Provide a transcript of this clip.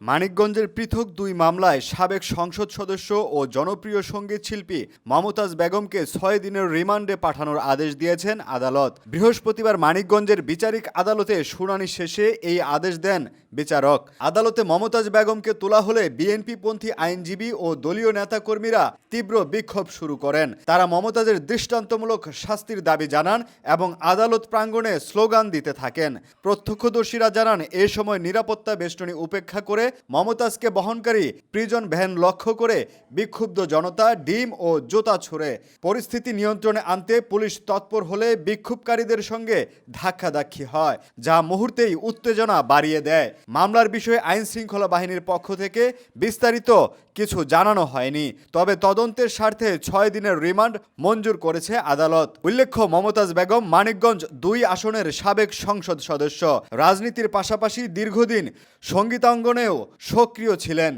মানিকগঞ্জের পৃথক দুই মামলায় সাবেক সংসদ সদস্য ও জনপ্রিয় সংগীত শিল্পী মমতাজ বেগমকে ছয় দিনের রিমান্ডে পাঠানোর আদেশ দিয়েছেন আদালত। বৃহস্পতিবার মানিকগঞ্জের বিচারিক আদালতে শুনানি শেষে এই আদেশ দেন বিচারক। আদালতে মমতাজ বেগমকে তোলা হলে বিএনপিপন্থী আইনজীবী ও দলীয় নেতাকর্মীরা তীব্র বিক্ষোভ শুরু করেন। তারা মমতাজের দৃষ্টান্তমূলক শাস্তির দাবি জানান এবং আদালত প্রাঙ্গণে স্লোগান দিতে থাকেন। প্রত্যক্ষদর্শীরা জানান, এ সময় নিরাপত্তা বেষ্টনী উপেক্ষা করে মমতাজকে বহনকারী প্রিজন ভ্যান লক্ষ্য করে বিক্ষুব্ধ জনতা ডিম ও জোতা ছুড়ে। পরিস্থিতি নিয়ন্ত্রণে আনতে পুলিশ তৎপর হলে বিক্ষোভকারীদের সঙ্গে ধাক্কাধাক্কি হয়, যা মুহূর্তেই উত্তেজনা বাড়িয়ে দেয়। মামলার বিষয়ে আইন শৃঙ্খলা বাহিনীর পক্ষ থেকে বিস্তারিত কিছু জানানো হয়নি। তবে তদন্তের স্বার্থে ছয় দিনের রিমান্ড মঞ্জুর করেছে আদালত। উল্লেখ্য, মমতাজ বেগম মানিকগঞ্জ দুই আসনের সাবেক সংসদ সদস্য। রাজনীতির পাশাপাশি দীর্ঘদিন সঙ্গীতাঙ্গনেও সক্রিয় ছিলেন।